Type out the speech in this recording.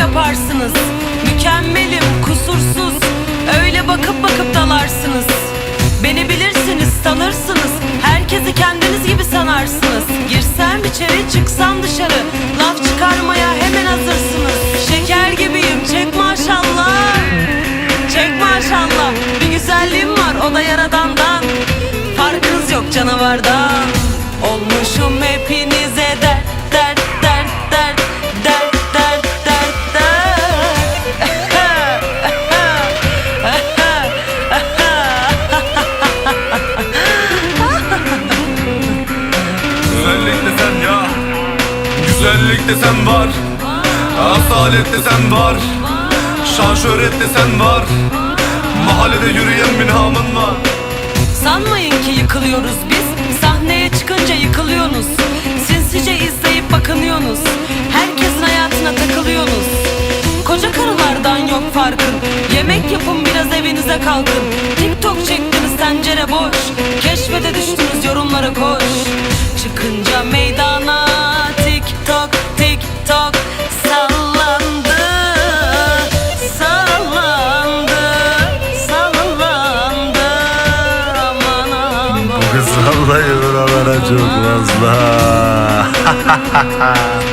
sanarsınız Mükemmelim kusursuz. Öyle bakıp bakıp dalarsınız. Beni bilirsiniz tanırsınız Herkesi kendiniz gibi sanarsınız. Girsem içeri çıksam dışarı. Laf çıkarmaya hemen hazırsınız. Şeker gibiyim çek maşallah. Çek maşallah. Bir güzelliğim var o da yaradandan. Farkınız yok canavardan. Olmuşum hepinize Güzellik desen var Asalet desen var Şan şöhret desen var Mahallede yürüyen minhamın var. Sanmayın ki yıkılıyoruz biz Sahneye çıkınca yıkılıyorsunuz. Sinsice izleyip bakınıyorsunuz Herkesin hayatına takılıyorsunuz. Koca karılardan yok farkın Yemek yapın biraz evinize kalkın. TikTok çektiniz tencere boş Kız vallahi buralara çok fazla.